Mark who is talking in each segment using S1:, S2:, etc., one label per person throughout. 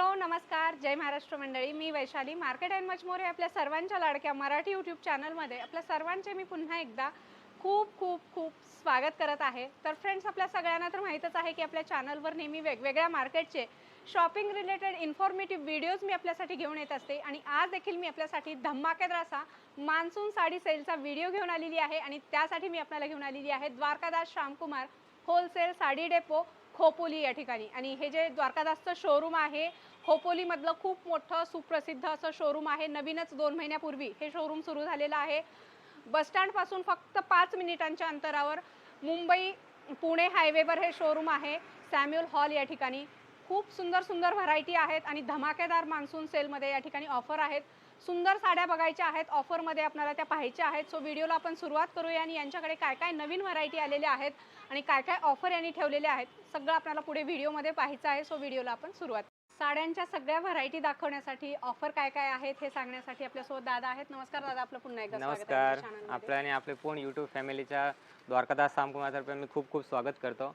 S1: Hello नमस्कार. जय महाराष्ट्र मंडळी. मी Vaishali. Market and much more आपल्या सर्वांच्या लाडक्या मराठी यूट्यूब चॅनलमध्ये आपल्या सर्वांचे मी पुन्हा एकदा खूप खूप खूप स्वागत करत आहे. तर फ्रेंड्स आपल्या सगळ्यांना तर माहीतच आहे की आपल्या चॅनलवर नेहमी वेगवेगळ्या मार्केटचे शॉपिंग रिलेटेड इन्फॉर्मेटिव्ह व्हिडिओज मी आपल्यासाठी घेऊन येत असते. आणि आज देखील मी आपल्यासाठी धमाकेदार असा मान्सून साडी सेलचा व्हिडिओ घेऊन आलेली आहे. आणि त्यासाठी मी आपल्याला घेऊन आलेली आहे द्वारकादास श्यामकुमार होलसेल साडी डेपो खोपोली या ठिकाणी. आणि हे जे द्वारकादासचं शोरूम आहे खोपोलीमधलं खूप मोठं सुप्रसिद्ध असं शोरूम आहे. नवीनच दोन महिन्यापूर्वी हे शोरूम सुरू झालेलं आहे. बसस्टँडपासून फक्त पाच मिनिटांच्या अंतरावर मुंबई पुणे हायवेवर हे शोरूम आहे. सॅम्युअल हॉल या ठिकाणी. खूप सुंदर सुंदर व्हरायटी आहेत आणि धमाकेदार मान्सून सेलमध्ये या ठिकाणी ऑफर आहेत. सुंदर साड्या बघायच्या आहेत ऑफरमध्ये आपल्याला त्या पाहायच्या आहेत. सो व्हिडिओला आपण सुरुवात करूया आणि यांच्याकडे काय काय नवीन व्हरायटी आलेल्या आहेत आणि काय काय ऑफर यांनी ठेवलेल्या आहेत सगळं आपल्याला पुढे व्हिडिओमध्ये पाहायचं आहे. सो व्हिडिओला आपण सुरुवात साड्यांच्या सगळ्या व्हरायटी दाखवण्यासाठी ऑफर काय काय आहेत हे सांगण्यासाठी आपल्यासोबत दादा आहेत. नमस्कार दादा आपलं पुन्हा एकदा
S2: नमस्कार.
S1: आपल्या
S2: आणि आपले पूर्ण यूट्यूब फॅमिलीच्या द्वारकादास सामकुमारतर्फे मी खूप खूप स्वागत करतो.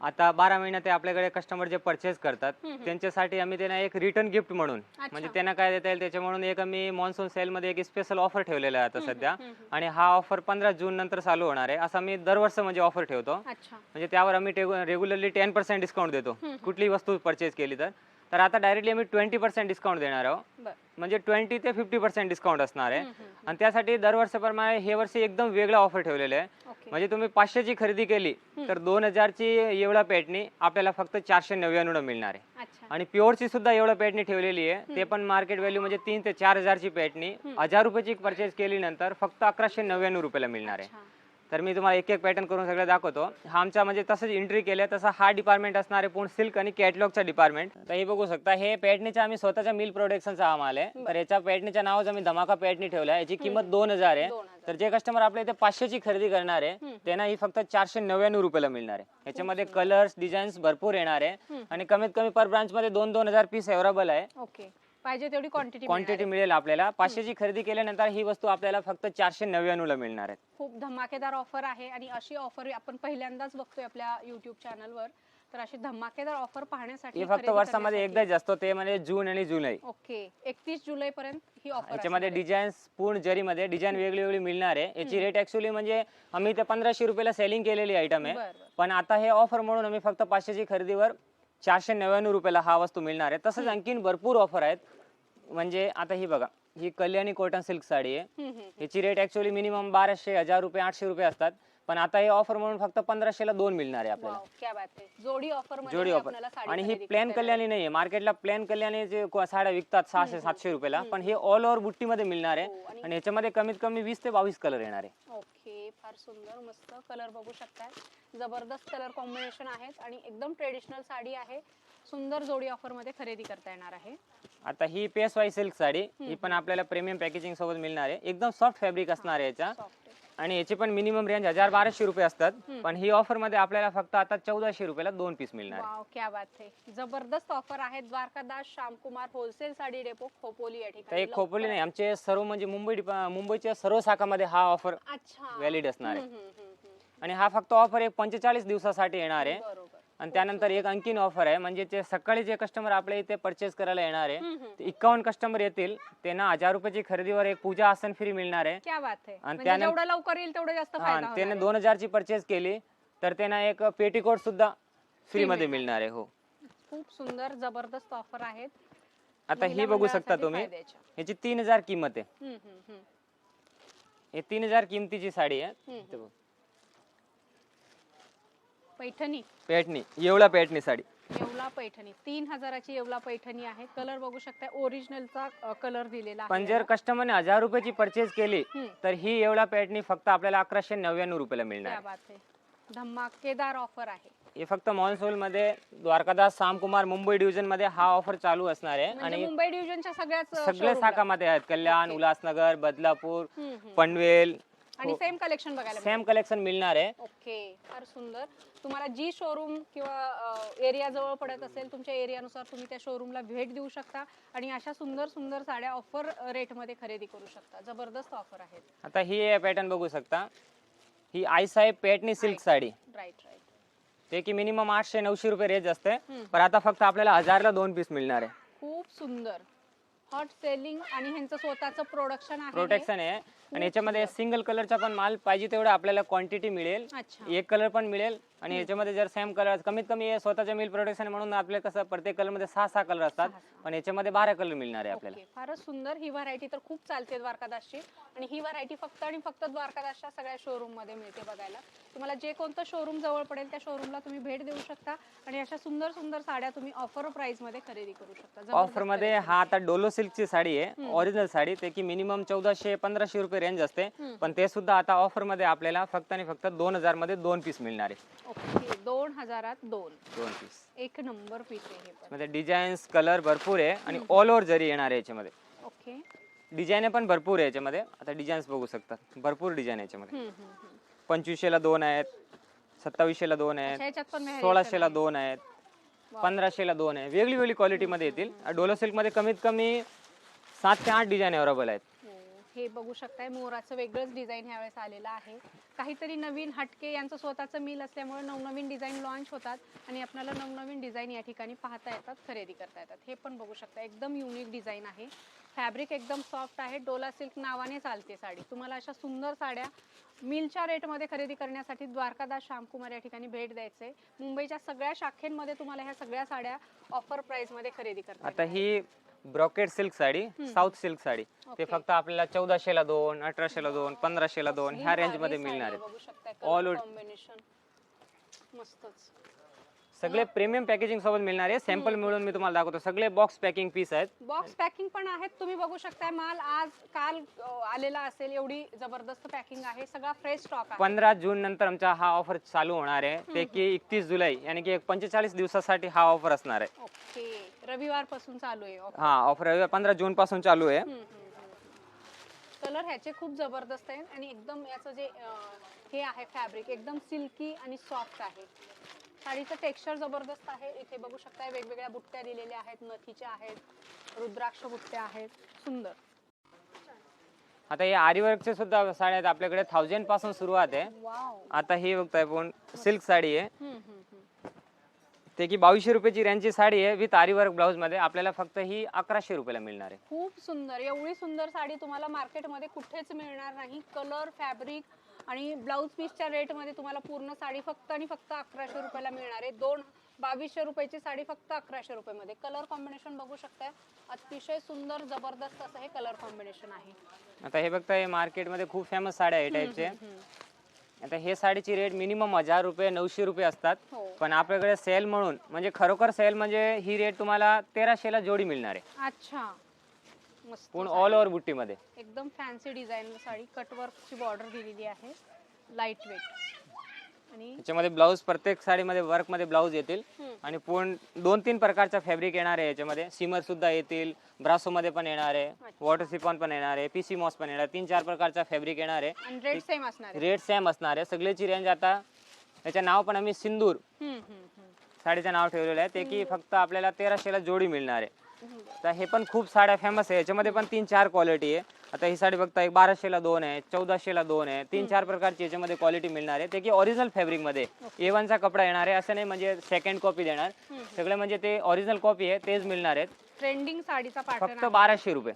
S2: आता बारा महिन्यात ते आपल्याकडे कस्टमर जे परचेस करतात. त्यांच्यासाठी आम्ही त्यांना एक रिटर्न गिफ्ट म्हणून. म्हणजे त्यांना काय देता येईल त्याच्या म्हणून एक आम्ही मॉन्सून सेलमध्ये एक स्पेशल ऑफर ठेवलेला आहे आता सध्या. आणि हा ऑफर पंधरा जून नंतर चालू होणार आहे असं आम्ही दरवर्ष म्हणजे ऑफर ठेवतो म्हणजे त्यावर आम्ही रेग्युलरली टेन पर्सेंट डिस्काउंट देतो. कुठलीही वस्तू परचेस केली तर तर आता डायरेक्टली आम्ही ट्वेंटी पर्सेंट डिस्काउंट देणार आहोत. म्हणजे ट्वेंटी ते फिफ्टी पर्सेंट डिस्काउंट असणार आहे. आणि त्यासाठी दरवर्षाप्रमाणे हे वर्षी एकदम वेगळा ऑफर ठेवलेलं आहे. म्हणजे तुम्ही पाचशेची खरेदी केली तर दोन हजारची एवढा पेटणी आपल्याला फक्त चारशे नव्याण्णव मिळणार आहे. आणि प्युअरची सुद्धा एवढं पेटणी ठेवलेली आहे. ते पण मार्केट व्हॅल्यू म्हणजे तीन ते चार हजारची पेटणी. हजार रुपयाची परचेस केली नंतर फक्त अकराशे नव्याण्णव रुपयाला मिळणार आहे. तर मी तुम्हाला एक एक पॅटर्न करून सगळं दाखवतो. हा आमचा म्हणजे तसंच एंट्री केलं तसा हा डिपार्टमेंट असणार आहे पूर्ण सिल्क आणि कॅटलॉगचा डिपार्टमेंट तर हे बघू शकता हे पॅटनीचा आम्ही स्वतःच्या मिल प्रोडक्शनचा हा माल आहे. तर याच्या पॅटनीच्या नावाचं आम्ही धमाका पॅटनी ठेवला याची किंमत दोन हजार आहे. तर जे कस्टमर आपल्या इथे पाचशेची खरेदी करणार आहे त्यांना ही फक्त चारशे नव्याण्णव रुपयाला मिळणार आहे. याच्यामध्ये कलर्स डिझाईन्स भरपूर येणार आहे. आणि कमीत कमी पर ब्रांच मध्ये दोन दोन हजार पीस अवेलेबल आहे.
S1: ओके. पाहिजे तेवढी क्वांटिटी
S2: क्वांटिटी मिळेल आपल्याला. पाचशेची खरेदी केल्यानंतर ही वस्तू आपल्याला फक्त चारशे नव्याण्णव ला मिळणार आहे.
S1: खूप धमाकेदार ऑफर आहे आणि अशी ऑफर आपण पहिल्यांदाच बघतोय आपल्या युट्यूब चॅनलवर तर अशी धमाकेदार ऑफर पाहण्यासाठी
S2: ही फक्त
S1: खरेदी
S2: वर्षामध्ये
S1: करण्यासाठी-
S2: एकदाच असतो. ते म्हणजे जून आणि जुलै.
S1: ओके. एकतीस जुलै पर्यंत ही ऑफर
S2: याच्यामध्ये डिझाईन्स पूर्ण जरीमध्ये डिझाईन वेगळी वेगळी मिळणार आहे. याची रेट ऍक्च्युली म्हणजे आम्ही ते पंधराशे रुपयाला सेलिंग केलेली आयटम आहे.
S1: बरं, बरं.
S2: पण आता हे ऑफर म्हणून आम्ही फक्त पाचशेची खरेदीवर चारशे नव्याण्णव रुपयाला हा वस्तू मिळणार आहे. तसंच आणखीन भरपूर ऑफर आहेत. म्हणजे आता ही बघा ही कल्याणी कॉटन सिल्क साडी आहे.
S1: हम्म, हम्म.
S2: याची रेट ऍक्च्युली मिनिमम बाराशे हजार रुपये आठशे रुपये असतात. पण आता हे ऑफर म्हणून फक्त पंधराशेला दोन मिळणार आहे आपल्याला.
S1: जोडी ऑफर
S2: जोडी ऑफर आणि ही प्लेन कल्याणी नाहीये. मार्केटला प्लेन कल्याणी जे साड्या विकतात सहाशे सातशे रुपयाला पण हे ऑल ओव्हर बुट्टीमध्ये मिळणार
S1: हो,
S2: आहे
S1: आणि-
S2: आणि याच्यामध्ये कमीत कमी वीस ते बावीस कलर येणार आहे.
S1: फार सुंदर मस्त कलर बघू शकताय. जबरदस्त कलर कॉम्बिनेशन आहेत आणि एकदम ट्रेडिशनल साडी आहे. सुंदर जोडी ऑफरमध्ये खरेदी करता येणार आहे.
S2: आता ही पेस वाई सिल्क साडी ही पण आपल्याला प्रीमियम पॅकेजिंग सोबत मिळणार आहे. एकदम सॉफ्ट फॅब्रिक असणार आहे याचा आणि याची पण मिनिमम रेंज हजार बाराशे रुपये असतात. पण ही ऑफरमध्ये आपल्याला फक्त आता चौदाशे रुपयाला दोन पीस मिळणार
S1: वाव क्या बात आहे जबरदस्त ऑफर आहे द्वारकादास श्यामकुमार होलसेल साडी डेपो खोपोली या
S2: तर
S1: ठिकाणी
S2: एक खोपोली नाही आमचे सर्व म्हणजे मुंबई डिपा- मुंबईच्या सर्व शाखामध्ये हा ऑफर
S1: अच्छा.
S2: व्हॅलिड असणार आहे.
S1: हम्म, हम्म, हम्म, हम्म.
S2: आणि हा फक्त ऑफर एक पंचेचाळीस दिवसासाठी येणार आहे.
S1: बरोबर.
S2: आणि त्यानंतर एक आणखीन ऑफर आहे म्हणजे ते सकाळी जे कस्टमर आपल्या इथे परचेस करायला येणार आहे
S1: हम्म, हम्म.
S2: ते एकावन्न कस्टमर येतील त्यांना हजार रुपयाची खरेदीवर एक पूजा आसन फ्री मिळणार आहे
S1: क्या बात आहे
S2: आणि
S1: म्हणजे जेवढं लवकर येईल तेवढं जास्त
S2: हा
S1: फायदा
S2: त्याने
S1: होणार
S2: दोन हजारची परचेस केली तर त्यांना एक पेटीकोट सुद्धा फ्री मध्ये मिळणार आहे हो.
S1: खूप सुंदर जबरदस्त ऑफर आहेत
S2: आता ही बघू शकता
S1: मंडळासाठी
S2: तुम्ही
S1: फायद्याच्या.
S2: ह्याची तीन हजार किंमत आहे
S1: हम्म, हम्म, हम्म.
S2: हे तीन हजार किमतीची साडी आहे
S1: हम्म.
S2: इथे बघ.
S1: पैठणी.
S2: पेटणी येवला पेटणी साडी.
S1: येवला पैठणी. तीन हजाराची येवला पैठणी आहे. कलर बघू शकता ओरिजिनलचा कलर दिलेला आहे.
S2: पण जर कस्टमरने हजार रुपयाची परचेस केली
S1: हम्म.
S2: तर ही येवला पेटणी फक्त आपल्याला अकराशे नव्याण्णव रुपयाला मिळणार.
S1: बात आहे. धमाकेदार ऑफर आहे.
S2: हे फक्त मॉन्सून मध्ये द्वारकादास सामकुमार मुंबई डिव्हिजनमध्ये हा ऑफर चालू असणार आहे.
S1: म्हणजे
S2: आणि
S1: मुंबई डिव्हिजनच्या सगळ्याच अ,
S2: सगळ्या
S1: showroom ला.
S2: शाखामध्ये आहेत. कल्याण उल्हासनगर बदलापूर
S1: हम्म, हम्म.
S2: पनवेल
S1: आणि सेम कलेक्शन बघायला
S2: सेम कलेक्शन मिळणार आहे.
S1: ओके फार सुंदर. तुम्हाला जी शोरूम किंवा एरिया जवळ पडत असेल तुमच्या एरियानुसार तुम्ही त्या शोरूमला भेट देऊ शकता आणि अशा सुंदर सुंदर साड्या ऑफर रेटमध्ये खरेदी करू शकता. जबरदस्त ऑफर आहेत.
S2: आता ही पॅटर्न बघू शकता. ही आईसाहेब Paithani silk sari.
S1: Right right
S2: ते की मिनिमम आठशे नऊशे रुपये रेंज असते. पण आता फक्त आपल्याला हजारला दोन पीस मिळणार आहे.
S1: खूप सुंदर. हॉट सेलिंग आणि ह्यांचं स्वतःचं प्रोडक्शन आहे हे.
S2: प्रोटेक्शन आहे. आणि याच्यामध्ये सिंगल कलरचा पण माल पाहिजे तेवढा आपल्याला क्वांटिटी मिळेल.
S1: अच्छा.
S2: एक कलर पण मिळेल. आणि याच्यामध्ये जर सेम कलर कमीत कमी हे स्वतःच्या मिल प्रोटेक्शन म्हणून आपल्या कसं प्रत्येक कलरमध्ये सहा सहा कलर असतात. पण याच्यामध्ये बारा कलर मिळणार आहे आपल्याला.
S1: ओके. फारच सुंदर. ही व्हरायटी तर खूप चालते द्वारकादासची. आणि ही व्हरायटी फक्त आणि फक्त द्वारकादासच्या सगळ्या शोरूममध्ये मिळते बघायला. तुम्हाला जे कोणतं शोरूम जवळ पडेल त्या शोरूमला तुम्ही भेट देऊ शकता. आणि अशा सुंदर सुंदर साड्या तुम्ही ऑफर प्राइसमध्ये खरेदी करू शकता. जबरदस्त ऑफरमध्ये
S2: हा आता डोलो सिल्कची साडी आहे. ओरिजिनल साडी. ते की मिनिमम चौदाशे पंधराशे रुपये रेंज असते. पण ते सुद्धा आता ऑफरमध्ये आपल्याला फक्त आणि फक्त दोन हजारमध्ये दोन पीस मिळणार आहे.
S1: ओके दोन हजारात दोन.
S2: दोन पीस
S1: एक नंबर पीस आहे हे पण.
S2: मध्ये डिझाईन्स कलर भरपूर आहे आणि ऑल ओव्हर जरी येणार आहे याच्यामध्ये.
S1: ओके.
S2: डिझाईन पण भरपूर आहे याच्यामध्ये. आता डिझाईन्स बघू शकतात भरपूर डिझाईन याच्यामध्ये.
S1: हम्म, हम्म, हम्म.
S2: पंचवीसशेला दोन आहेत सत्तावीसशेला दोन
S1: अच्छा,
S2: आहेत
S1: ह्याच्यात पण variation
S2: सोळाशेला
S1: आहे.
S2: दोन आहेत. पंधराशेला दोन आहे. वेगळी वेगळी क्वालिटी मध्ये येतील. डोलो सिल्कमध्ये कमीत कमी सात ते आठ डिझाईन अवेलेबल आहेत.
S1: हे बघू शकताय मोराचं वेगळंच डिझाईन ह्यावेळेस आलेलं आहे. काहीतरी नवीन हटके यांचं स्वतःचं मिल असल्यामुळे नवनवीन डिझाईन लॉन्च होतात आणि आपल्याला नवनवीन डिझाईन या ठिकाणी पाहता येतात खरेदी करता येतात. हे पण बघू शकता एकदम युनिक डिझाईन आहे. फॅब्रिक एकदम सॉफ्ट आहे. डोला सिल्क नावाने चालते साडी. तुम्हाला अशा सुंदर साड्या मिलच्या रेटमध्ये खरेदी करण्यासाठी द्वारकादास श्यामकुमार या ठिकाणी भेट द्यायचे. मुंबईच्या सगळ्या शाखेंमध्ये तुम्हाला ह्या सगळ्या साड्या ऑफर प्राईसमध्ये खरेदी करता
S2: आता ही brocade silk sari south silk sari. ते. फक्त आपल्याला चौदाशेला दोन अठराशेला दोन पंधराशेला दोन ह्या
S1: रेंजमध्ये
S2: मिळणार आहेत.
S1: कॉम्बिनेशन मस्तच.
S2: सगळे प्रीमियम पॅकेजिंग सोबत मिळणार आहे. सॅम्पल मिळून मी तुम्हाला दाखवतो. सगळे बॉक्स पॅकिंग पीस आहेत.
S1: बॉक्स पॅकिंग पण आहेत. तुम्ही बघू शकताय माल आज काल अ, आलेला असेल. एवढी जबरदस्त पॅकिंग आहे. सगळा फ्रेश स्टॉक आहे.
S2: पंधरा जून नंतर आमचा हा ऑफर चालू होणार आहे. ते की एकतीस जुलै यानी की एक पंचेचाळीस दिवसासाठी हा ऑफर असणार आहे.
S1: ओके. रविवारपासून चालू आहे.
S2: हा ऑफर पंधरा जून पासून चालू आहे.
S1: कलर ह्याचे खूप जबरदस्त आहेत. आणि एकदम याचं जे अ, हे आहे फॅब्रिक एकदम सिल्की आणि सॉफ्ट आहे. साडीचं टेक्स्चर जबरदस्त आहे. इथे बघू शकताय वेगवेगळ्या बुट्ट्या दिलेल्या आहेत. नथीच्या आहेत. रुद्राक्ष बुट्ट्या आहेत. सुंदर.
S2: आता हे आरीवर्कचे सुद्धा साड्या आहेत. आपल्याकडे थाउजंडपासून सुरुवात आहे. आता ही बघताय पण सिल्क साडी आहे. ते की बावीसशे रुपयाची रेंजची साडी आहे विथ आरीवर्क ब्लाऊजमध्ये. आपल्याला फक्त ही अकराशे रुपयाला मिळणार आहे.
S1: खूप सुंदर. एवढी सुंदर साडी तुम्हाला मार्केटमध्ये कुठेच मिळणार नाही. कलर फॅब्रिक आणि ब्लाऊज पीसच्या रेटमध्ये तुम्हाला पूर्ण साडी फक्त आणि फक्त अकराशे रुपयाला मिळणार आहे. दोन बावीसशे रुपयाची साडी फक्त अकराशे रुपयामध्ये. कलर कॉम्बिनेशन बघू शकताय. अतिशय सुंदर जबरदस्त असं हे कलर कॉम्बिनेशन आहे.
S2: आता हे बघताय मार्केटमध्ये खूप फेमस साड्या आहे टाईपचे. आता हे साडीची रेट मिनिमम हजार रुपये नऊशे रुपये असतात.
S1: हो.
S2: पण आपल्याकडे सेल म्हणून म्हणजे खरोखर सेल म्हणजे ही रेट तुम्हाला तेराशेला जोडी मिळणार आहे.
S1: अच्छा. मस्त
S2: पूर्ण. ऑल ओव्हर बुट्टीमध्ये.
S1: एकदम फॅन्सी डिझाईन साडी. कटवर्कची बॉर्डर दिलेली आहे. लाइट वेट आणि
S2: याच्यामध्ये ब्लाऊज प्रत्येक साडीमध्ये वर्कमध्ये ब्लाऊज येतील.
S1: हम्म.
S2: आणि पूर्ण दोन तीन प्रकारचा फॅब्रिक येणार आहे याच्यामध्ये. सिमर सुद्धा येतील ब्रासो मध्ये पण येणार आहे. वॉटर सिपॉन पण येणार आहे पीसी मॉस पण येणार आहे. तीन चार प्रकारचा फॅब्रिक येणार आहे.
S1: आणि रेट सेम असणार आहे.
S2: रेट सेम असणार आहे. सगळ्याची रेंज आता याचं नाव पण आम्ही सिंदूर.
S1: हम्म, हम्म, हम्म.
S2: साडीचं नाव ठेवलेलं आहे. ते की फक्त आपल्याला तेराशेला जोडी मिळणार आहे. तर हे पण खूप साड्या फेमस आहे. याच्यामध्ये पण तीन चार क्वालिटी आहे. आता ही साडी बघता एक बाराशेला दोन आहे चौदाशेला दोन आहे. तीन चार प्रकारची याच्यामध्ये क्वालिटी मिळणार आहे. ते की ओरिजिनल फॅब्रिकमध्ये. ए चा कपडा येणार आहे. असं नाही म्हणजे सेकंड कॉपी देणार. सगळे म्हणजे ते ओरिजिनल कॉपी आहे तेच मिळणार आहेत.
S1: ट्रेंडिंग साडीचा
S2: फक्त बाराशे रुपये.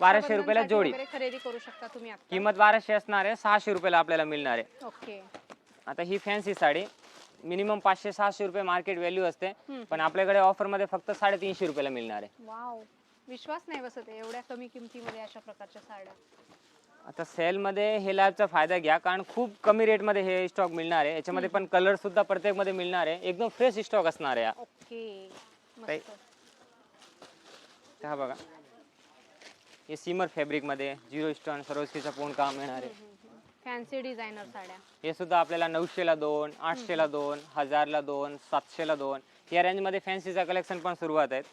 S2: बाराशे रुपयाला जोडी.
S1: खरेदी करू शकता तुम्ही आता.
S2: किंमत बाराशे असणार आहे. सहाशे रुपयाला आपल्याला मिळणार आहे.
S1: ओके
S2: आता ही फॅन्सी साडी. मिनिमम पाचशे सहाशे रुपये मार्केट व्हॅल्यू असते. पण आपल्याकडे ऑफरमध्ये फक्त साडेतीनशे रुपयाला मिळणार आहे.
S1: वाव. विश्वास नाही बसत आहे एवढ्या कमी किमतीमध्ये अशा प्रकारच्या साड्या.
S2: आता सेल मध्ये हे लॅबचा फायदा घ्या कारण खूप कमी रेटमध्ये हे स्टॉक मिळणार आहे. याच्यामध्ये पण कलर सुद्धा प्रत्येकमध्ये मिळणार आहे. एकदम फ्रेश स्टॉक असणार आहे हा.
S1: ओके. मस्त.
S2: हा बघा. हे सीमर फॅब्रिकमध्ये झिरो स्टोन सरोस्कीचा पूर्ण काम येणार आहे.
S1: फॅन्सी डिझायनर साड्या.
S2: हे सुद्धा आपल्याला नऊशेला दोन आठशेला दोन हजारला दोन सातशेला दोन. या रेंजमध्ये फॅन्सीचा कलेक्शन पण सुरुवात आहेत.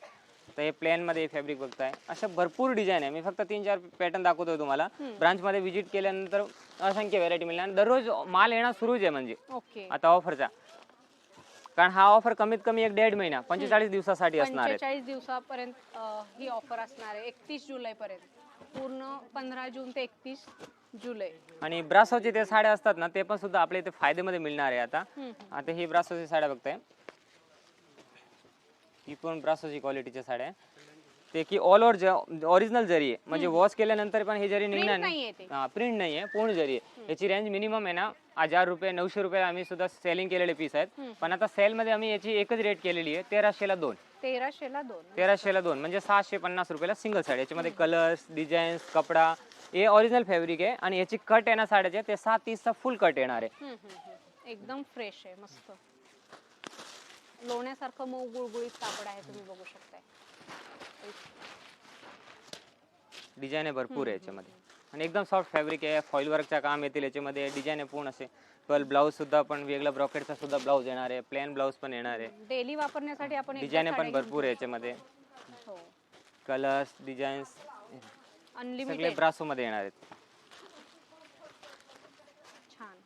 S2: तर हे प्लेन मध्ये फॅब्रिक बघताय. अशा भरपूर डिझाईन आहे. मी फक्त तीन चार पॅटर्न दाखवतोय तुम्हाला. ब्रांच मध्ये व्हिजिट केल्यानंतर असंख्य व्हरायटी मिळणार. आणि दररोज माल येणं सुरूच आहे म्हणजे.
S1: ओके.
S2: आता ऑफरचा कारण हा ऑफर कमीत कमी एक दीड महिना पंचेचाळीस दिवसासाठी असणार आहे.
S1: पंचेचाळीस दिवसापर्यंत ही ऑफर असणार आहे. एकतीस जुलै पर्यंत पूर्ण पंधरा जून ते एकतीस. जुलै.
S2: आणि ब्रासोचे ते साड्या असतात ना ते पण सुद्धा आपल्या इथे फायदेमध्ये मिळणार आहे आता. आता ही ब्रासोची साड्या बघताय. ही पण ब्रासोची क्वालिटीच्या साड्या आहे. ते की ऑल ओव्हर ओरिजिनल जरी आहे म्हणजे वॉश केल्यानंतर पण ही जरी निघणार नाही.
S1: नाहीये ते.
S2: प्रिंट नाही आहे पूर्ण जरी आहे. याची रेंज मिनिमम आहे ना हजार रुपये नऊशे रुपये आम्ही सुद्धा सेलिंग केलेले पीस आहेत. पण आता सेल मध्ये आम्ही याची एकच रेट केलेली आहे तेराशेला दोन.
S1: तेराशेला दोन.
S2: तेराशेला दोन म्हणजे सहाशे पन्नास रुपयाला सिंगल साडी याच्यामध्ये कलर्स डिझाईन्स कपडा हे ओरिजिनल फॅब्रिक आहे आणि याची कट आहे ना साड्याचे ते सात तीसचा फुल कट येणार आहे.
S1: हम्म, हम्म, हम्म. एकदम फ्रेश आहे मस्त. लोण्यासारखं मऊ गुळगुळीत कापड आहे तुम्ही बघू शकताय.
S2: डिझाईन आहे भरपूर आहे याच्यामध्ये. आणि एकदम सॉफ्ट फॅब्रिक आहे फॉईल वर्कचं काम येतील याच्यामध्ये. डिझाईन आहे पूर्ण असे. पल ब्लाऊज सुद्धा पण वेगळा ब्रॉकेटचा सुद्धा ब्लाऊज येणार आहे. प्लेन ब्लाऊज पण येणार आहे.
S1: डेली वापरण्यासाठी आपण एकदा
S2: डिझाईन पण
S1: साड्या
S2: भरपूर आहे याच्यामध्ये.
S1: हो.
S2: कलर्स डिझाईन्स सगळे
S1: अनलिमिटेड
S2: ब्रासो मध्ये येणार आहेत.
S1: छान.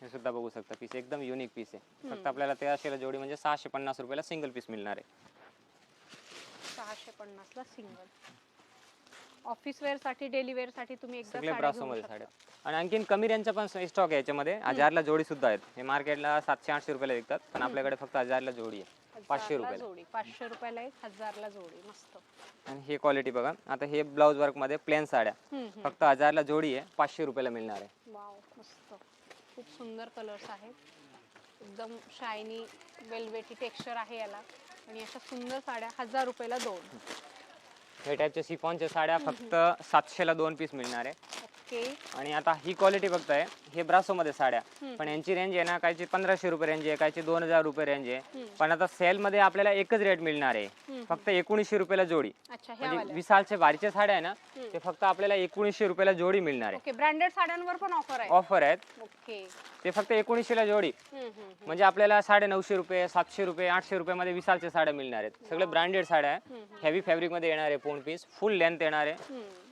S2: हे सुद्धा बघू शकता पीस एकदम युनिक पीस आहे. फक्त आपल्याला तेराशेला जोडी म्हणजे सहाशे पन्नास रुपयाला सिंगल पीस मिळणार आहे.
S1: सहाशे पन्नास ला सिंगल ऑफिस वेअरसाठी डेली वेअरसाठी तुम्ही एकदा
S2: सगळे
S1: साड्या
S2: ब्रासो
S1: घेऊ
S2: मध्ये
S1: शकता.
S2: साड्या. आणि आणखीन कमी रेंजचा पण स्टॉक आहे याच्यामध्ये. हजारला जोडी सुद्धा आहेत. हे मार्केटला सातशे आठशे रुपयाला विकतात. पण आपल्याकडे फक्त हजारला जोडी आहे. पाचशे
S1: हजारला
S2: रुपयाला.
S1: जोडी. पाचशे रुपयाला एक हजारला जोडी. मस्त.
S2: आणि हे क्वालिटी बघा. आता हे ब्लाऊज वर्कमध्ये प्लेन साड्या.
S1: हम्म, हम्म.
S2: फक्त हजारला जोडी आहे. पाचशे रुपयाला मिळणार आहे.
S1: वाव मस्त. खूप सुंदर कलर्स आहेत. एकदम शायनी वेलवेटी टेक्स्चर आहे याला. आणि अशा सुंदर साड्या हजार रुपयाला दोन.
S2: हे टाईपच्या सिफॉनच्या साड्या फक्त सातशेला दोन पीस मिळणार आहे.
S1: ओके.
S2: आणि आता ही क्वालिटी बघताय हे ब्रासो मध्ये साड्या. पण यांची रेंज आहे ना कायची पंधराशे रुपये रेंज आहे कायची दोन हजार रुपये रेंज आहे. पण आता सेल मध्ये आपल्याला एकच रेट मिळणार आहे. फक्त एकोणीसशे रुपयाला जोडी. म्हणजे
S1: वाल्या.
S2: विशालच्या बारीच्या साड्या आहे ना. ते फक्त आपल्याला एकोणीसशे रुपयाला जोडी मिळणार आहे.
S1: ब्रँडेड साड्यांवर पण ऑफर आहे.
S2: ऑफर आहेत. ते फक्त जोडी.
S1: हम्म, हम्म, हम्म.
S2: म्हणजे आपल्याला साडे नऊशे रुपये सातशे रुपये आठशे रुपयामध्ये विशालच्या साड्या मिळणार आहेत. सगळे ब्रँडेड साड्या हेवी फॅब्रिकमध्ये येणार आहे पोन पीस फुल लेंथ येणार आहे.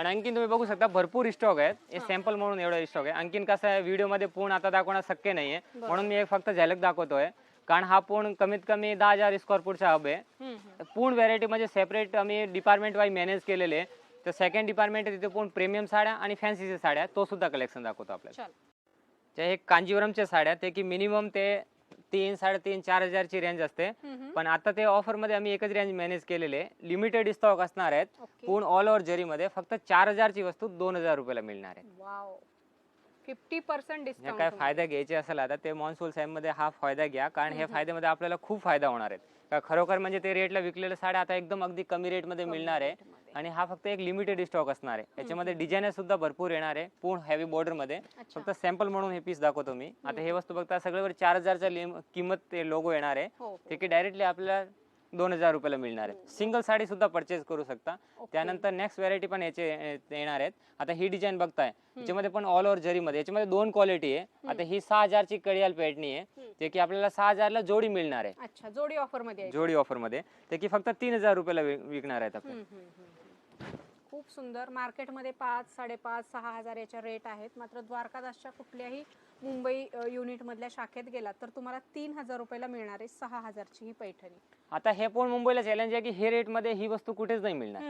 S2: आणि आणखीन तुम्ही बघू शकता भरपूर स्टॉक आहेत. हे सॅम्पल म्हणून एवढा स्टॉक आहे आणखीन कसं आहे व्हिडिओमध्ये पूर्ण आता दाखवणं शक्य नाहीये. म्हणून मी एक फक्त झलक दाखवतोय. कारण हा पूर्ण कमीत कमी दहा हजार स्क्वेअर फूटचा हब आहे. पूर्ण व्हरायटी म्हणजे सेपरेट आम्ही डिपार्टमेंट वाईज मॅनेज केलेले. तर सेकंड डिपार्टमेंट तिथे पूर्ण प्रीमियम साड्या आणि फॅन्सीच्या साड्या. तो सुद्धा कलेक्शन दाखवतो आपल्याला. हे कांजीवरमच्या साड्या ते की मिनिमम ते तीन साडेतीन चार हजारची रेंज असते. पण आता ते ऑफरमध्ये आम्ही एकच रेंज मॅनेज केलेले लिमिटेड स्टॉक असणार आहेत. पूर्ण ऑल ओव्हर जरीमध्ये फक्त चार हजारची वस्तू दोन हजार रुपयाला मिळणार आहे
S1: फिफ्टी पर्सेंट डिस्काउंट
S2: काय फायदा घ्यायचे असेल आता ते मॉन्सूल साईममध्ये हा फायदा घ्या. कारण हे फायद्यामध्ये आपल्याला खूप फायदा होणार आहे खरोखर म्हणजे ते रेटला विकलेल्या साड्या आता एकदम अगदी कमी रेटमध्ये मिळणार आहे. आणि हा फक्त एक लिमिटेड स्टॉक असणार आहे. याच्यामध्ये डिझाईन सुद्धा भरपूर येणार आहे पूर्ण हेवी
S1: बॉर्डरमध्ये.
S2: फक्त सॅम्पल म्हणून हे पीस दाखवतो मी. आता हे वस्तू बघता सगळ्यावर चार हजारचा लिम- किंमत ते लोगो येणार आहे. ते की डायरेक्टली आपल्याला दोन हजार रुपयाला मिळणार आहे. सिंगल साडी सुद्धा परचेस करू शकता. त्यानंतर नेक्स्ट व्हरायटी पण याचे येणार आहेत. आता ही डिझाईन बघताय. याच्यामध्ये पण ऑल ओव्हर जरीमध्ये. याच्यामध्ये दोन क्वालिटी आहे. आता ही सहा हजारची कडियाल पेटणी आहे. ते की आपल्याला सहा हजारला जोडी मिळणार आहे.
S1: जोडी ऑफरमध्ये
S2: जोडी ऑफरमध्ये. ते की फक्त तीन हजार रुपयाला विकणार आहेत आपण
S1: हम्म, हम्म, हम्म, हम्म. खूप सुंदर. मार्केटमध्ये पाच साडेपाच सहा हजार याच्या रेट आहेत. मात्र द्वारकादासच्या कुठल्याही मुंबई युनिटमधल्या शाखेत गेलात तर तुम्हाला तीन हजार रुपयाला मिळणार आहे सहा हजारची ही पैठणी.
S2: आता हे पण मुंबईला चॅलेंज आहे की हे रेटमध्ये ही वस्तू कुठेच नाही मिळणार.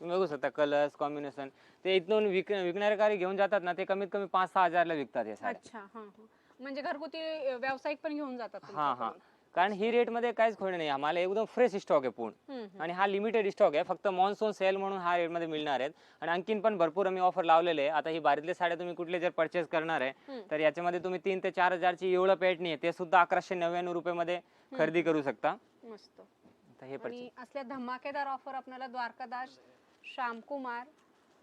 S2: तुम्ही बघू शकता कलर्स कॉम्बिनेशन ते इथून विक विकणारे काही घेऊन जातात ना ते कमीत कमी पाच सहा हजारला विकतात साड्या.
S1: अच्छा हा हा. म्हणजे घरगुती व्यावसायिक पण घेऊन जातात
S2: हा हा.
S1: तुमच्याकडून.
S2: कारण ही रेटमध्ये काहीच खोड नाही. आम्हाला एकदम फ्रेश स्टॉक आहे पूर्ण. आणि हा लिमिटेड स्टॉक आहे. फक्त मॉन्सून सेल म्हणून हा रेटमध्ये मिळणार आहेत. आणि आणखीन पण भरपूर आम्ही ऑफर लावलेले आहे. आता ही बारीतले साड्या तुम्ही कुठले जर परचेस करणार आहे. तर याच्यामध्ये तुम्ही तीन ते चार हजारची एवढं पेटणी आहे ते सुद्धा अकराशे नव्याण्णव रुपये मध्ये खरेदी करू शकता.
S1: मस्त.
S2: हे
S1: असल्या धमाकेदार ऑफर आपल्याला द्वारकादास श्यामकुमार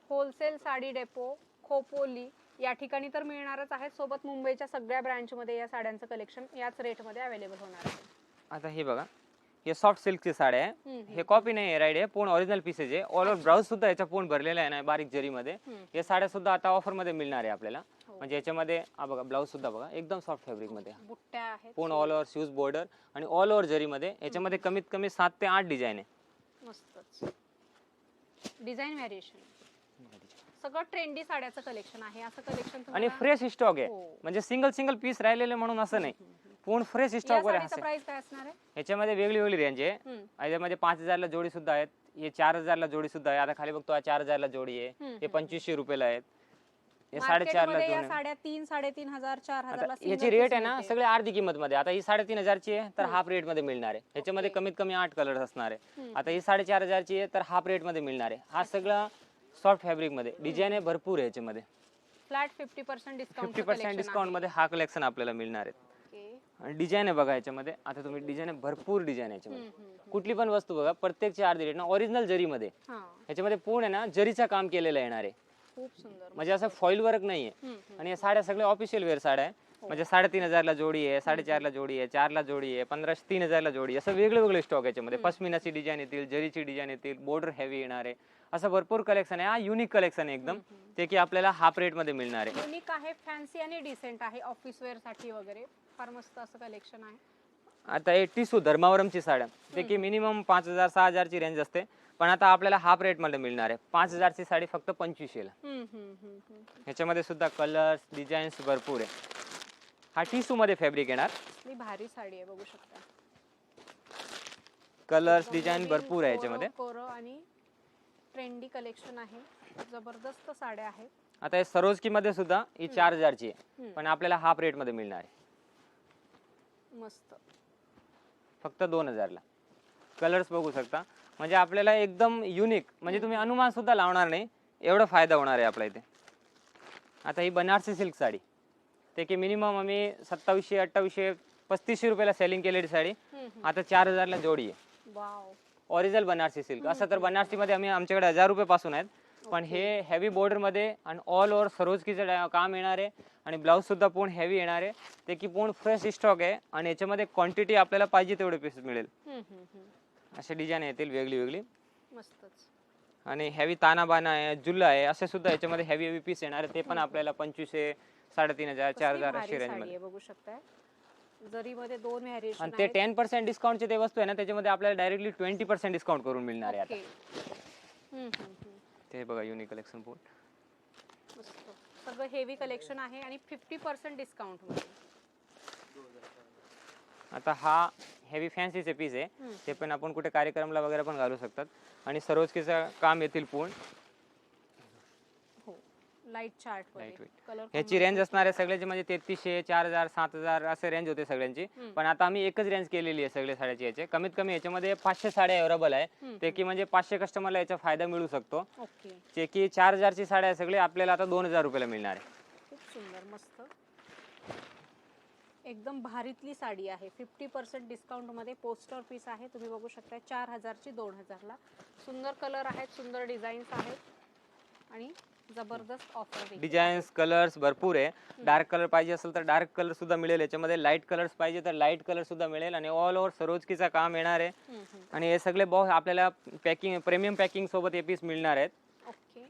S1: होलसेल साडी डेपो खोपोली या ठिकाणी तर मिळणारच आहे. सोबत मुंबईच्या सगळ्या ब्रँचमध्ये या साड्यांचं कलेक्शन याच रेटमध्ये अवेलेबल होणार आहे.
S2: आता हे बघा हे सॉफ्ट सिल्कची साडी आहे. हे कॉपी नाही आहे राईड आहे. पूर्ण ओरिजिनल पीसेस आहे ऑल ओव्हर ब्लाऊज सुद्धा याच्या पूर्ण भरलेला आहे ना बारीक जरीमध्ये. या साड्या सुद्धा आता ऑफरमध्ये मिळणार आहे आपल्याला.
S1: हो.
S2: म्हणजे याच्यामध्ये हा बघा ब्लाऊज सुद्धा बघा एकदम सॉफ्ट फॅब्रिकमध्ये.
S1: बुट्ट्या आहेत.
S2: पूर्ण ऑल ओव्हर शूज बॉर्डर आणि ऑल ओव्हर जरीमध्ये. याच्यामध्ये कमीत कमी सात ते आठ डिझाईन आहे.
S1: मस्तच. डिझाईन व्हॅरिएशन सगळं ट्रेंडी साड्याचं कलेक्शन आहे. असं कलेक्शन
S2: आणि फ्रेश स्टॉक आहे.
S1: हो.
S2: म्हणजे सिंगल सिंगल पीस राहिलेले म्हणून असं नाही. पूर्ण फ्रेश स्टॉक वर
S1: प्राइस काय असणार आहे?
S2: याच्यामध्ये वेगळी वेगळी रेंज आहे. याच्यामध्ये पाच हजारला जोडी सुद्धा आहेत. हे चार हजारला जोडी सुद्धा आहे. आता खाली बघतो हा चार हजारला जोडी आहे. हे पंचवीसशे रुपयाला आहेत. हे
S1: साडेतीन हजार चार
S2: आता
S1: हजारला
S2: याची रेट आहे ना सगळे अर्धी किंमत मध्ये आता ही साडेतीन हजारची आहे तर हाफ रेटमध्ये मिळणार आहे. ह्याच्यामध्ये. कमीत कमी आठ कलर असणार आहे. आता ही साडेचार हजारची आहे तर हाफ रेटमध्ये मिळणार आहे. हा सगळा सॉफ्ट फॅब्रिकमध्ये डिझाईन आहे भरपूर आहे याच्यामध्ये.
S1: Flat fifty percent discount
S2: fifty percent डिस्काउंटमध्ये हा कलेक्शन आपल्याला मिळणार आहे. आणि डिझाईन आहे बघा याच्यामध्ये. आता तुम्ही डिझाईन आहे भरपूर डिझाईन आहे याच्यामध्ये. कुठली पण वस्तू बघा प्रत्येकची अर्धी रेट ना ओरिजिनल जरीमध्ये. याच्यामध्ये पूर्ण आहे ना जरीचं काम केलेलं येणार आहे.
S1: खूप सुंदर.
S2: म्हणजे असं फॉईल वर्क नाहीये. आणि या साड्या सगळ्या ऑफिशियल वेअर साड्या आहे. म्हणजे साडेतीन हजारला जोडी आहे साडेचारला जोडी आहे चारला जोडी आहे पंधराशे तीन हजारला जोडी आहे. असं वेगळे वेगळे स्टॉक याच्यामध्ये पश्मिनाची डिझाईन येतील जरीची डिझाईन येतील बॉर्डर हेवी येणार आहे. असं भरपूर कलेक्शन आहे. हा युनिक कलेक्शन आहे एकदम. ते की आपल्याला हाफ रेटमध्ये मिळणार आहे.
S1: युनिक आहे फॅन्सी आणि डिसेंट आहे. ऑफिस वेअरसाठी वगैरे. फार मस्त असं कलेक्शन आहे.
S2: आता हे टिसू धर्मावरमची साड्या. ते की मिनिमम पाच हजार सहा हजारची रेंज असते. पण आता आपल्याला हाफ रेटमध्ये मिळणार आहे. पाच हजारची साडी फक्त पंचवीसशेला. ह्याच्यामध्ये सुद्धा कलर्स डिझाईन्स भरपूर आहे. हा टिसू मध्ये फॅब्रिक येणार.
S1: कसली भारी साडी आहे बघू शकता.
S2: कलर्स डिझाईन भरपूर आहे याच्यामध्ये.
S1: कोरं आणि ट्रेंडी कलेक्शन आहे. जबरदस्त साड्या आहेत.
S2: आता हे सरोजकी मध्ये सुद्धा ही चार हजारची आहे.
S1: हम्म.
S2: पण आपल्याला हाफ रेटमध्ये मिळणार आहे.
S1: मस्त.
S2: फक्त दोन हजारला. कलर्स बघू शकता. म्हणजे आपल्याला एकदम युनिक म्हणजे तुम्ही अनुमान सुद्धा लावणार नाही. एवढा फायदा होणार आहे आपल्या इथे. आता ही बनारसी सिल्क साडी. ते की मिनिमम आम्ही सत्तावीसशे अठ्ठावीसशे पस्तीसशे रुपयाला सेलिंग केलेली साडी. आता चार हजारला जोडी आहे. ओरिजिनल बनारसी सिल्क असं तर बनारसी मध्ये आम्ही आमच्याकडे हजार रुपये पासून आहेत. पण हे हेवी बॉर्डरमध्ये आणि ऑल ओव्हर सरोजकीचं काम येणार आहे. आणि ब्लाऊज सुद्धा पूर्ण हेवी येणार आहे. ते की पूर्ण फ्रेश स्टॉक आहे. आणि याच्यामध्ये क्वांटिटी आपल्याला पाहिजे तेवढे पीस मिळेल. असे डिझाईन येतील वेगळी वेगळी. आणि हेवी ताना बाना आहे जुल्ला आहे. असे सुद्धा याच्यामध्ये हेवी हेवी पीस येणार आहे. ते पण आपल्याला पंचवीसशे साडेतीन हजार चार हजार अशी
S1: रेंजमध्ये. बघू शकताय. जरीमध्ये दोन व्हॅरिएशन
S2: आणि ते टेन पर्सेंट डिस्काउंटचे ते वस्तू आहे ना त्याच्यामध्ये आपल्याला डायरेक्टली ट्वेंटी पर्सेंट डिस्काउंट करून मिळणार आहे आता. ते बघा युनिक कलेक्शन
S1: मस्त. सगळं हेवी कलेक्शन आहे आणि फिफ्टी पर्सेंट डिस्काउंट
S2: आता हा हेवी फॅन्सीचे पीस आहे. ते पण आपण कुठे कार्यक्रमला वगैरे पण घालू शकतात. आणि सरोजकीचं काम येतील पूर्ण.
S1: Light chart
S2: Lightweight.
S1: कलर
S2: ह्याची रेंज असणार आहे सगळ्याची म्हणजे तेहतीसशे चार हजार सात हजार असे रेंज होते सगळ्यांची. पण आता आम्ही एकच रेंज केलेली आहे सगळ्या साड्याची याचे. कमीत कमी याच्यामध्ये पाचशे साड्या अवेलेबल आहे. ते की म्हणजे पाचशे कस्टमरला याचा फायदा मिळू शकतो.
S1: ओके.
S2: जे की चार हजारची साड्या आहे सगळे आपल्याला आता दोन हजार रुपयाला मिळणार आहे.
S1: खूप सुंदर मस्त. एकदम भारीतली साडी आहे. फिफ्टी पर्सेंट डिस्काउंटमध्ये पोस्टर पीस आहे. तुम्ही बघू शकता चार हजारची दोन हजारला. सुंदर कलर आहेत सुंदर डिझाईन्स आहेत. आणि जबरदस्त ऑफर
S2: डिझाईन्स कलर्स भरपूर आहे. डार्क कलर पाहिजे असेल तर डार्क कलर सुद्धा मिळेल. याच्यामध्ये लाइट कलर्स पाहिजे तर लाइट कलर सुद्धा मिळेल. आणि ऑल ओव्हर सरोजकीचा काम येणार आहे. आणि हे सगळे बॉक्स आपल्याला पॅकिंग प्रीमियम पॅकिंग सोबत हे पीस मिळणार आहेत.
S1: ओके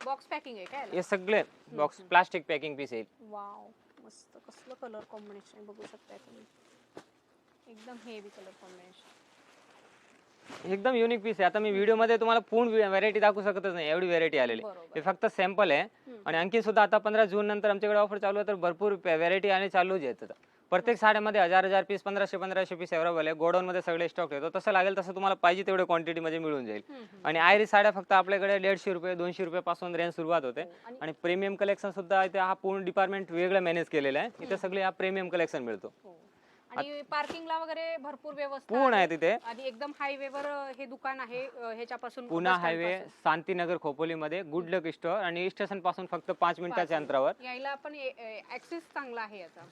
S1: बॉक्स पॅकिंग आहे काय
S2: हे सगळे बॉक्स प्लास्टिक पॅकिंग पीस येईल
S1: वाव मस्त कसलं कलर कॉम्बिनेशन बघू शकताय तुम्ही. एकदम हेवी कलर कॉम्बिनेशन
S2: एकदम युनिक पीस आहे. आता मी व्हिडिओमध्ये तुम्हाला पूर्ण व्हरायटी दाखवू शकतच नाही. एवढी व्हरायटी आलेली. हे फक्त सॅम्पल आहे. आणि आणखी सुद्धा आता पंधरा जून नंतर आमच्याकडे ऑफर चालू आहे तर भरपूर व्हरायटी आणि चालूच आता. प्रत्येक साड्यामध्ये हजार हजार पीस पंधराशे पंधराशे पीस अवेलेबल आहे. गोडाऊन मध्ये सगळे स्टॉक येतो. तसं लागेल तसं तुम्हाला पाहिजे तेवढे क्वांटिटी मध्ये मिळून जाईल. आणि आयरी साड्या फक्त आपल्याकडे दीडशे रुपये दोनशे रुपये पासून रेंज सुरुवात होते.
S1: हो, आणि-
S2: प्रीमियम कलेक्शन सुद्धा इथे हा पूर्ण डिपार्टमेंट वेगळं मॅनेज केलेलं आहे. इथे सगळे हा प्रीमियम कलेक्शन मिळतो.
S1: हो. आणि पार्किंगला वगैरे भरपूर व्यवस्था
S2: पूर्ण आहे तिथे?
S1: आणि एकदम हायवेवर हे दुकान आहे अ, ह्याच्यापासून
S2: पुणा हायवे
S1: पासून.
S2: शांतीनगर खोपोलीमध्ये गुड लक स्टोअर आणि स्टेशनपासून फक्त पाच मिनिटाच्या अंतरावर.
S1: यायला पण ऍक्सेस चांगला आहे याचा.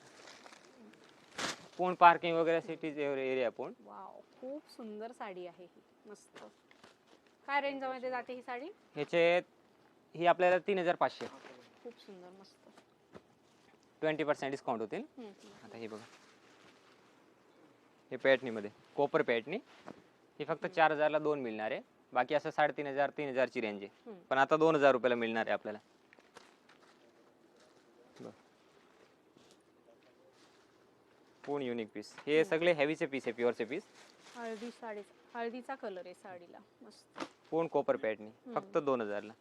S2: पूर्ण पार्किंग वगैरे सिटीज एरिया पूर्ण
S1: वाव खूप सुंदर साडी आहे ही. मस्त. काय रेंजमध्ये जाते ही साडी?
S2: ह्याचे ही आपल्याला तीन हजार पाचशे.
S1: खूप सुंदर मस्त.
S2: ट्वेंटी पर्सेंट डिस्काउंट होतील.
S1: हम्म, हम्म.
S2: आता हे बघा. हे पॅटनीमध्ये कोपर पॅटनी ही फक्त चार हजारला दोन मिळणार. आहे बाकी असं साडेतीन हजार तीन हजारची रेंज आहे. पण आता दोन हजार रुपयाला मिळणार आहे आपल्याला. पूर्ण युनिक पीस हे सगळे हेवीचे पीस आहे प्युअरचे पीस
S1: हळदी साडी हळदीचा कलर आहे साडीला. मस्त.
S2: पूर्ण कोपर पॅटनी फक्त दोन हजारला.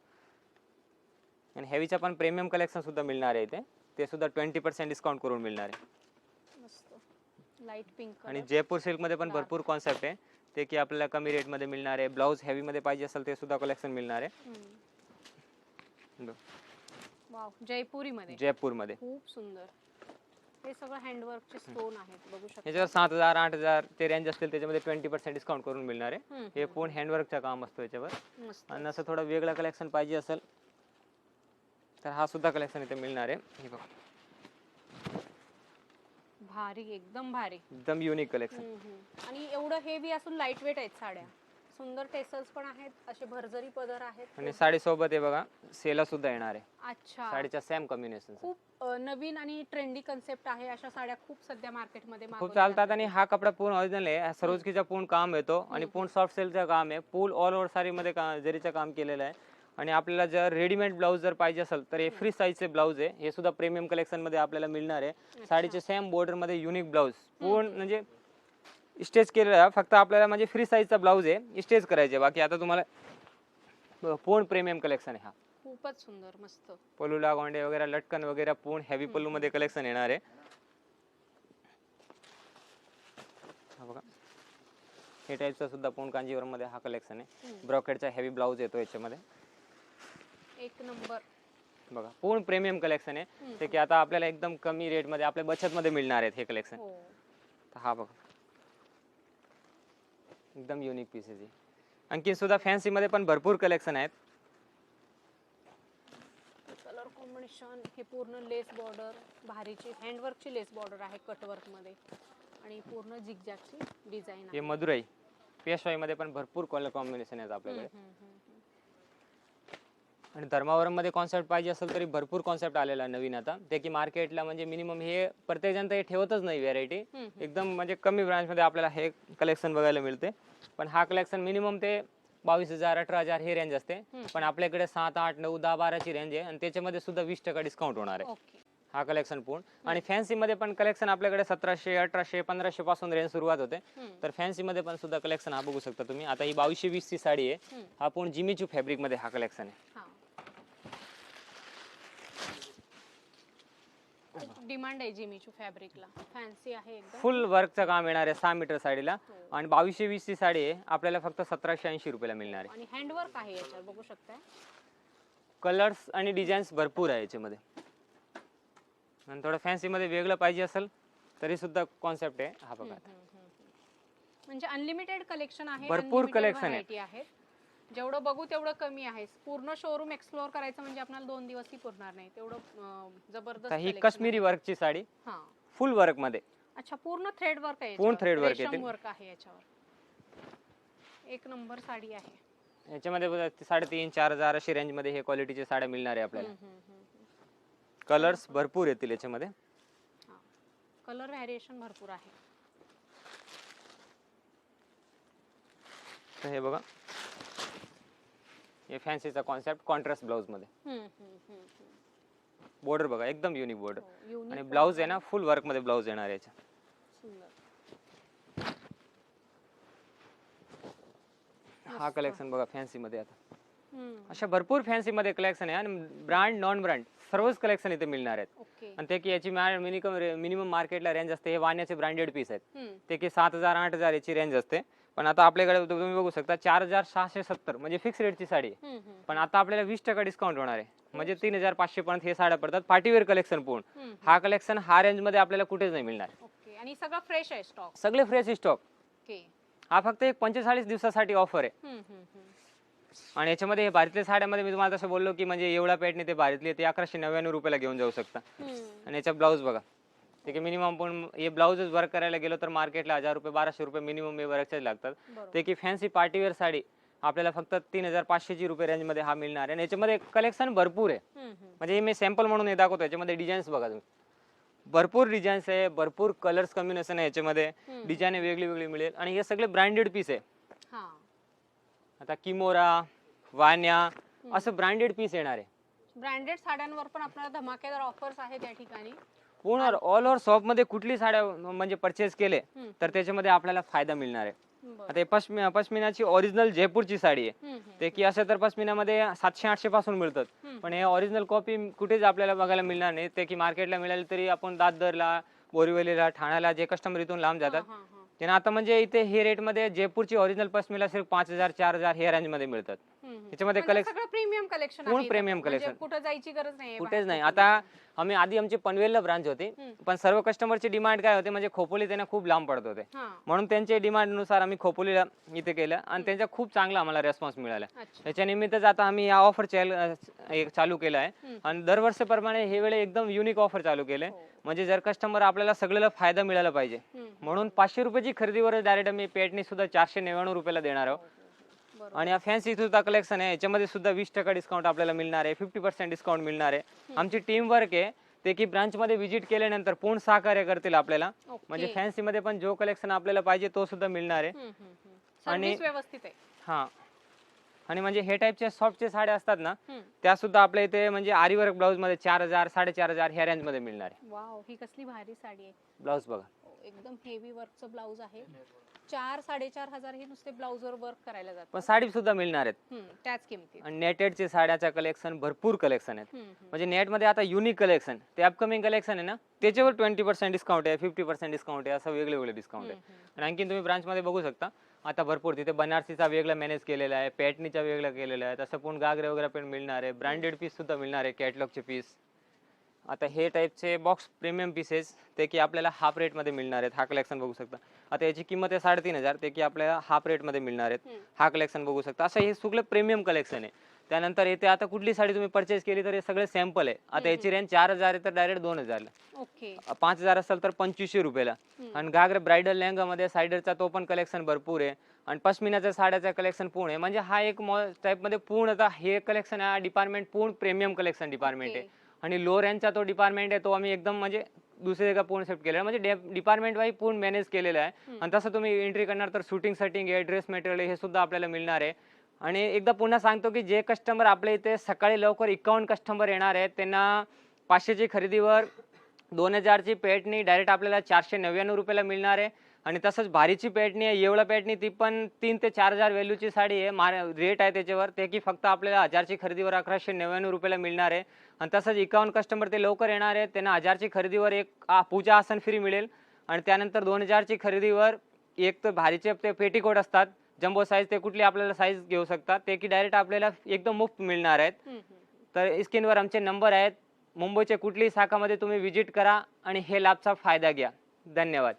S2: आणि हेवीचा पण प्रीमियम कलेक्शन सुद्धा मिळणार आहे इथे. ते सुद्धा ट्वेंटी पर्सेंट डिस्काउंट करून मिळणार आहे.
S1: लाइट पिंक
S2: आणि जयपूर सिल्कमध्ये पण. भरपूर कॉन्सेप्ट आहे. ते की आपल्याला कमी रेटमध्ये मिळणार आहे. ब्लाऊज हेवी मध्ये पाहिजे असेल ते सुद्धा कलेक्शन मिळणार आहे.
S1: जयपुरी मध्ये
S2: जयपूरमध्ये
S1: खूप सुंदर. हे सगळं हँडवर्कचे स्टोन आहेत बघू शकता.
S2: याच्यावर सात हजार आठ हजार ते रेंज असतील त्याच्यामध्ये ट्वेंटी पर्सेंट डिस्काउंट करून मिळणार आहे. हे पूर्ण हँडवर्कचं काम असतो याच्यावर. आणि असं थोडं वेगळं कलेक्शन पाहिजे असेल तर हा सुद्धा कलेक्शन इथे मिळणार आहे. हे बघा.
S1: भारी एकदम भारी.
S2: एकदम युनिक कलेक्शन.
S1: आणि एवढं हेवी असून लाइट वेट आहेत साड्या. सुंदर टेसल्स पण आहेत असे भरजरी पदर आहेत.
S2: आणि साडीसोबत हे बघा सेला सुद्धा येणार आहे.
S1: अच्छा.
S2: साडीच्या सेम कॉम्बिनेशन
S1: खूप नवीन आणि ट्रेंडी कन्सेप्ट आहे अशा साड्या खूप सध्या मार्केटमध्ये
S2: खूप चालतात आणि हा कपडा पूर्ण ओरिजिनल आहे. सरोजकीचा पूर्ण काम येतो आणि पूर्ण सॉफ्ट सेलचं काम आहे. पूल ऑल ओव्हर साडीमध्ये का जरीचं काम केलेलं आहे. आणि आपल्याला जर रेडीमेड ब्लाऊज जर पाहिजे असेल तर हे फ्री साईजचे ब्लाऊज आहे. हे सुद्धा प्रीमियम कलेक्शनमध्ये आपल्याला मिळणार आहे. साडीचे सेम बॉर्डरमध्ये युनिक ब्लाऊज पूर्ण म्हणजे स्टेच केलेला. फक्त आपल्याला म्हणजे फ्री साईजचा ब्लाऊज आहे. स्टेच करायचे बाकी आता तुम्हाला पूर्ण प्रीमियम कलेक्शन आहे हा.
S1: खूपच सुंदर मस्त.
S2: पलूला गोंडे वगैरे लटकन वगैरे पूर्ण हेवी पल्लू मध्ये कलेक्शन येणार आहे. हा बघा. हे टाईपचा सुद्धा पूर्ण कांजीवरममध्ये हा कलेक्शन आहे. ब्रॉकेटचा हेवी ब्लाऊज येतो याच्यामध्ये.
S1: एक नंबर.
S2: बघा पूर्ण प्रीमियम कलेक्शन आहे. ते की आता आपल्याला एकदम कमी रेटमध्ये आपल्या बचत मध्ये मिळणार आहेत हे कलेक्शन
S1: हो.
S2: हा बघा. एकदम युनिक पीसेस आहे आणखी सुद्धा फॅन्सी मध्ये पण भरपूर कलेक्शन आहेत.
S1: कलर कॉम्बिनेशन हे पूर्ण लेस बॉर्डर भारीची हँडवर्कची लेस बॉर्डर आहे कटवर्कमध्ये. आणि पूर्ण झिगझॅगची डिझाईन
S2: हे
S1: आहे.
S2: मधुराई पेशवाई मध्ये पण भरपूर कलर कॉम्बिनेशन आहेत आपल्याकडे
S1: हम्म, हम्म, हम्म, हम्म.
S2: आणि धर्मावरममध्ये कॉन्सेप्ट पाहिजे असेल तरी भरपूर कॉन्सेप्ट आलेला आहे नवीन आता. ते की मार्केटला म्हणजे मिनिमम हे प्रत्येक जण तर हे ठेवतच नाही व्हेरायटी. एकदम म्हणजे कमी ब्रांच मध्ये आपल्याला हे कलेक्शन बघायला मिळते. पण हा कलेक्शन मिनिमम ते बावीस हजार अठरा हजार हे रेंज असते. पण आपल्याकडे सात आठ नऊ दहा बाराची रेंज आहे. आणि त्याच्यामध्ये सुद्धा वीस टक्का डिस्काउंट होणार आहे. हा कलेक्शन पूर्ण. आणि फॅन्सी मध्ये पण कलेक्शन आपल्याकडे सतराशे अठराशे पंधराशे पासून रेंज सुरुवात होते. तर फॅन्सी मध्ये पण सुद्धा कलेक्शन हा बघू शकता तुम्ही. आता ही बावीसशे वीस ची साडी आहे. हा पूर्ण जिमीचू फॅब्रिकमध्ये हा कलेक्शन आहे
S1: हा डिमांड आहे जिमीचू फॅब्रिकला. फॅन्सी आहे एकदम.
S2: फुल वर्कचं काम येणार आहे सहा मीटर साडीला. आणि बावीसशे वीस ची साडी आहे आपल्याला फक्त सतराशे ऐंशी रुपयाला मिळणार आहे.
S1: आणि हँडवर्क आहे याच्यावर बघू शकताय.
S2: कलर्स आणि डिझाईन्स भरपूर आहे याच्यामध्ये. आणि थोडं फॅन्सी मध्ये वेगळं पाहिजे असेल तरी सुद्धा कॉन्सेप्ट आहे. हा बघा.
S1: म्हणजे अनलिमिटेड कलेक्शन आहे
S2: भरपूर
S1: unlimited
S2: collection आहे.
S1: variety आहेत जेवढं बघू तेवढं कमी आहे. पूर्ण शोरूम एक्सप्लोअर करायचं म्हणजे आपल्याला दोन दिवसही पुरणार नाही. तेवढं अं, जबरदस्त
S2: ही
S1: collection
S2: काश्मीरी. वर्कची साडी
S1: हा.
S2: फुल वर्कमध्ये.
S1: अच्छा पूर्ण थ्रेड वर्क आहे
S2: पूर्ण
S1: याच्यावर.
S2: thread work आहे
S1: रेशम
S2: ते.
S1: वर्क आहे याच्यावर. एक नंबर साडी आहे.
S2: याच्यामध्ये बघा ते साडेतीन चार हजार अशी रेंजमध्ये हे क्वालिटीच्या साड्या मिळणार आहे आपल्याला. कलर्स भरपूर येतील याच्यामध्ये.
S1: हा. कलर व्हॅरिएशन भरपूर आहे.
S2: तर हे बघा. हे फॅन्सीचा कॉन्सेप्ट कॉन्ट्रास्ट
S1: ब्लाऊजमध्ये.
S2: बॉर्डर बघा एकदम युनिक बॉर्डर
S1: हो,
S2: आणि ब्लाऊज आहे ना फुल वर्कमध्ये ब्लाऊज येणार याच्या. हा कलेक्शन बघा फॅन्सी मध्ये आता. अशा भरपूर फॅन्सी मध्ये कलेक्शन आहे आणि ब्रँड नॉन ब्रँड सर्वच कलेक्शन इथे मिळणार आहेत. आणि ते की याची मिनिमम मिनिमम मार्केटला रेंज असते हे वाण्याचे ब्रँडेड पीस आहेत. ते की सात हजार आठ हजार याची रेंज असते. पण आता आपल्याकडे तुम्ही बघू शकता चार हजार सहाशे सत्तर म्हणजे फिक्स रेटची साडी. आहे
S1: हम्म, हम्म,
S2: पण आता आपल्याला वीस टक्का डिस्काउंट होणार आहे. म्हणजे तीन हजार पाचशे पर्यंत हे साड्या पडतात. पार्टीवेअर कलेक्शन पूर्ण.
S1: हम्म,
S2: हा कलेक्शन हा रेंजमध्ये आपल्याला कुठेच नाही मिळणार.
S1: ओके. आणि सगळं फ्रेश आहे स्टॉक
S2: सगळे फ्रेश स्टॉक
S1: ओके.
S2: हा फक्त एक पंचेचाळीस दिवसासाठी ऑफर आहे.
S1: हम्म, हम्म, हम्म.
S2: आणि याच्यामध्ये हे भारीतल्या साड्यामध्ये मी तुम्हाला तसं बोललो की म्हणजे एवढा पेटने ते भारीतले ते अकराशे नव्याण्णव रुपयाला घेऊन जाऊ शकता.
S1: हम्म,
S2: आणि याचा ब्लाऊज बघा. ते की मिनिमम पण हे ब्लाऊजच वर्क करायला गेलो तर मार्केटला हजार रुपये बाराशे रुपये मिनिमम हे वर्कचे लागतात. ते की फॅन्सी पार्टीवेअर साडी आपल्याला फक्त तीन हजार पाचशेची रुपये रेंजमध्ये हा मिळणार आहे. आणि याच्यामध्ये कलेक्शन भरपूर आहे. म्हणजे मी सॅम्पल म्हणून हे दाखवतो याच्यामध्ये डिझाईन्स बघा तुम्ही. भरपूर डिझाईन्स आहे भरपूर कलर्स कॉम्बिनेशन आहे याच्यामध्ये. डिझाईन वेगळी वेगळी मिळेल. आणि हे सगळे ब्रँडेड पीस आहे.
S1: हा.
S2: आता किमोरा वान्या असं ब्रँडेड पीस येणार आहे.
S1: ब्रँडेड साड्यांवर पण आपल्याला धमाकेदार ऑफर्स आहेत या ठिकाणी.
S2: पूर्ण ऑल ओव्हर शॉपमध्ये कुठली साड्या म्हणजे परचेस केले. तर त्याच्यामध्ये आपल्याला फायदा मिळणार आहे. आता पश्मिना पश्मिनाची ओरिजिनल जयपूरची साडी आहे. ते की असं तर पश्मिनामध्ये सातशे आठशे पासून मिळतात. पण हे ओरिजिनल कॉपी कुठेच आपल्याला बघायला मिळणार नाही ते की मार्केटला मिळाली तरी आपण दादरला बोरिवलीला ठाण्याला जे कस्टमर इथून लांब जातात. त्यांना आता म्हणजे इथे हे रेटमध्ये जयपूरची ओरिजिनल पश्मिला सिर्फ पाच हजार चार हजार हे रेंजमध्ये मिळतात.
S1: हम्म, हम्म.
S2: त्याच्यामध्ये कलेक्शन
S1: सगळं प्रीमियम कलेक्शन
S2: पूर्ण premium collection.
S1: कुठं जायची गरज नाही
S2: कुठेच नाही. आता आम्ही आधी आमची पनवेलला ब्रांच होती. पण सर्व कस्टमरची डिमांड काय होते म्हणजे खोपोली त्यांना खूप लांब पडत होते. म्हणून त्यांच्या डिमांडनुसार आम्ही खोपोलीला इथे केलं आणि त्यांचा खूप चांगला आम्हाला रेस्पॉन्स मिळाला. त्याच्या निमित्तच आता आम्ही या ऑफर चालू केला आहे. आणि दरवर्षीप्रमाणे हे वेळे एकदम युनिक ऑफर चालू केले.
S1: हो.
S2: म्हणजे जर कस्टमर आपल्याला सगळ्याला फायदा मिळाला पाहिजे. म्हणून पाचशे रुपयाची खरेदीवर डायरेक्ट आम्ही पेटनी सुद्धा चारशे नव्याण्णव रुपयाला देणार आहोत. आणि हा फॅन्सी सुद्धा कलेक्शन आहे. याच्यामध्ये सुद्धा वीस टक्का डिस्काउंट आपल्याला मिळणार आहे. फिफ्टी पर्सेंट डिस्काउंट मिळणार आहे. आमची टीम वर्क आहे. ते की ब्रांच मध्ये व्हिजिट केल्यानंतर पूर्ण सहकार्य करतील आपल्याला. म्हणजे फॅन्सी मध्ये पण जो कलेक्शन आपल्याला पाहिजे तो सुद्धा मिळणार आहे. आणि-
S1: व्यवस्थित आहे.
S2: हा. आणि म्हणजे हे टाईपचे सॉफ्टचे साड्या असतात ना. त्या सुद्धा आपल्या इथे म्हणजे आरी वर्क ब्लाऊजमध्ये चार हजार साडेचार हजार ह्या रेंजमध्ये मिळणार आहे.
S1: वाव ही कसली भारी साडी आहे.
S2: ब्लाऊज बघा.
S1: हो, एकदम हेवी वर्कचं ब्लाऊज आहे. चार साडेचार हजार हे नुसते ब्लाऊजवर वर्क करायला जातात.
S2: पण साडी सुद्धा मिळणार आहेत.
S1: त्याच किमतीत.
S2: आणि नेटेडचे साड्याचं कलेक्शन भरपूर कलेक्शन आहेत. म्हणजे नेटमध्ये आता युनिक कलेक्शन ते अपकमिंग कलेक्शन आहे ना त्याच्यावर ट्वेंटी पर्सेंट डिस्काउंट आहे फिफ्टी पर्सेंट डिस्काउंट आहे असं वेगळे वेगळे डिस्काउंट आहे. आणि आणखीन तुम्ही ब्रांचमध्ये बघू शकता आता भरपूर. तिथे बनारसीचा वेगळा मॅनेज केलेला आहे पॅटनीचा वेगळा केलेला आहे. तसं पण गागरे वगैरे पण मिळणार आहे. ब्रँडेड पीस सुद्धा मिळणार आहे कॅटलॉगचे पीस आता हे टाईपचे बॉक्स प्रीमियम पीसेस ते की आपल्याला हाफ रेटमध्ये मिळणार आहेत. हा कलेक्शन बघू शकता. आता याची किंमत आहे साडेतीन हजार ते की आपल्याला हाफ रेटमध्ये मिळणार आहेत. हा कलेक्शन बघू शकता. असं हे सगळं प्रीमियम कलेक्शन आहे. त्यानंतर येथे आता कुठली साडी तुम्ही परचेस केली तर हे सगळे सॅम्पल आहे. आता याची रेंज चार हजार आहे तर डायरेक्ट दोन हजारला
S1: ओके.
S2: पाच हजार असेल तर पंचवीसशे रुपयाला. आणि घागरे ब्रायडल लेहंगामध्ये सायडरचा तो पण कलेक्शन भरपूर आहे. आणि पश्मिनाच्या साड्याचा कलेक्शन पूर्ण आहे. म्हणजे हा एक टाईपमध्ये पूर्णतः हे कलेक्शन हा डिपार्टमेंट पूर्ण प्रीमियम कलेक्शन डिपार्टमेंट आहे. आणि लो रेंजचा तो डिपार्टमेंट आहे तो आम्ही एकदम म्हणजे दुसरे का पूर्ण सेट केलेला आहे. म्हणजे डिपार्टमेंट वाईज पूर्ण मॅनेज केलेलं आहे. आणि तसं तुम्ही एंट्री करणार तर शूटिंग सेटिंग आहे ड्रेस मटेरियल हे सुद्धा आपल्याला मिळणार आहे. आणि एकदा पुन्हा सांगतो की जे कस्टमर आपल्या इथे सकाळी लवकर एकावन्न कस्टमर येणार आहेत त्यांना पाचशेची खरेदीवर दोन हजारची पेटणी डायरेक्ट आपल्याला चारशे नव्याण्णव रुपयाला मिळणार आहे. आणि तसंच भारीची पेटणी आहे एवढा पेटणी ती पण तीन ते चार हजार व्हॅल्यूची साडी आहे. मार रेट आहे त्याच्यावर. ते की फक्त आपल्याला हजारची खरेदीवर अकराशे नव्याण्णव रुपयाला मिळणार आहे. आणि तसंच एकावन्न कस्टमर ते लवकर येणार आहे त्यांना हजारची खरेदीवर एक पूजा आसन फ्री मिळेल. आणि त्यानंतर दोन हजारची खरेदीवर एक तर भारीचे ते पेटीकोट असतात. जम्बो साईज ते कुठली आपल्याला साईज घेऊ शकतात. ते की डायरेक्ट आपल्याला एकदम मुफ्त मिळणार आहेत. तर स्क्रीनवर आमचे नंबर आहेत. मुंबईच्या कुठलीही शाखामध्ये तुम्ही व्हिजिट करा आणि हे लाभचा फायदा घ्या. धन्यवाद.